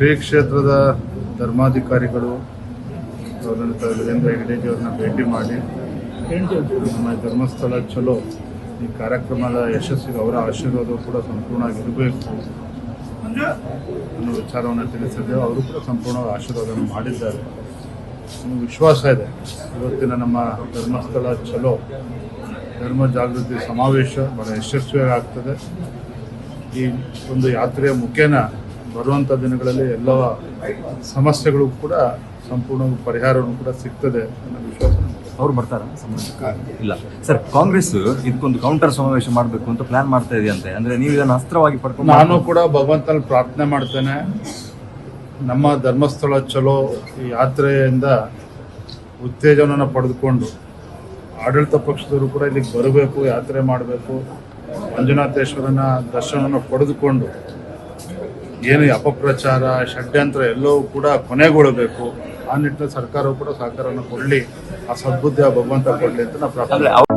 ಶ್ರೀ ಕ್ಷೇತ್ರದ ಧರ್ಮಾಧಿಕಾರಿಗಳು ಗೌರವಿತ ವೀರೇಂದ್ರ ಹೆಗಡೆಜಿ ಅವ್ರನ್ನ ಭೇಟಿ ಮಾಡಿ. ನಮ್ಮ ಧರ್ಮಸ್ಥಳ ಚಲೋ. ಈ ಕಾರ್ಯಕ್ರಮದ ಯಶಸ್ಸಿಗೆ ಅವರ ಆಶೀರ್ವಾದ ಕೂಡ ಸಂಪೂರ್ಣವಾಗಿರಬೇಕು ಅನ್ನೋ ವಿಚಾರವನ್ನು ತಿಳಿಸಿದ್ದೇವೆ. ಅವರು ಕೂಡ ಸಂಪೂರ್ಣ ಆಶೀರ್ವಾದವನ್ನು ಮಾಡಿದ್ದಾರೆ. ವಿಶ್ವಾಸ ಇದೆ. ಇವತ್ತಿನ ನಮ್ಮ ಧರ್ಮಸ್ಥಳ ಚಲೋ. ಧರ್ಮ ಜಾಗೃತಿ ಸಮಾವೇಶ ಬಹಳ ಯಶಸ್ವಿಯಾಗಿ ಆಗ್ತದೆ ಈ ಒಂದು ಯಾತ್ರೆಯ ಮುಖೇನ ಬರುವಂಥ ದಿನಗಳಲ್ಲಿ ಎಲ್ಲ ಸಮಸ್ಯೆಗಳು ಕೂಡ ಸಂಪೂರ್ಣ ಪರಿಹಾರವನ್ನು ಕೂಡ ಸಿಗ್ತದೆ ಅನ್ನೋ ವಿಶ್ವಾಸ. ಅವ್ರು ಬರ್ತಾರ? ಇಲ್ಲ. ಸರ್ ಕಾಂಗ್ರೆಸ್ ಇದಕ್ಕೊಂದು ಕೌಂಟರ್ ಸಮಾವೇಶ ಮಾಡಬೇಕು ಅಂತ ಪ್ಲಾನ್ ಮಾಡ್ತಾ ಇದೆಯಂತೆ. ಅಂದ್ರೆ ನೀವು ಇದನ್ನು ಅಸ್ತ್ರವಾಗಿ ಪಡ್ಕೊಂಡು ನಾನು ಕೂಡ ಭಗವಂತನಲ್ಲಿ ಪ್ರಾರ್ಥನೆ ಮಾಡ್ತೇನೆ. ನಮ್ಮ ಧರ್ಮಸ್ಥಳ ಚಲೋ ಈ ಯಾತ್ರೆಯಿಂದ ಉತ್ತೇಜನ ಪಡೆದುಕೊಂಡು ಆಡಳಿತ ಪಕ್ಷದವರು ಕೂಡ ಇಲ್ಲಿಗೆ ಬರಬೇಕು ಯಾತ್ರೆ ಮಾಡಬೇಕು. ಮಂಜುನಾಥೇಶ್ವರನ ದರ್ಶನವನ್ನು ಪಡೆದುಕೊಂಡು ಏನು ಅಪಪ್ರಚಾರ, ಷಡ್ಯಂತ್ರ ಎಲ್ಲವೂ ಕೂಡ ಕೊನೆಗೊಳ್ಳಬೇಕು. ಆ ನಿಟ್ಟಿನಲ್ಲಿ ಸರ್ಕಾರವು ಕೂಡ ಸಹಕಾರವನ್ನು ಕೊಡಲಿ. ಆ ಸದ್ಬುದ್ಧಿ ಭಗವಂತ ಕೊಡಲಿ ಅಂತ ನಾವು ಪ್ರಾರ್ಥನೆ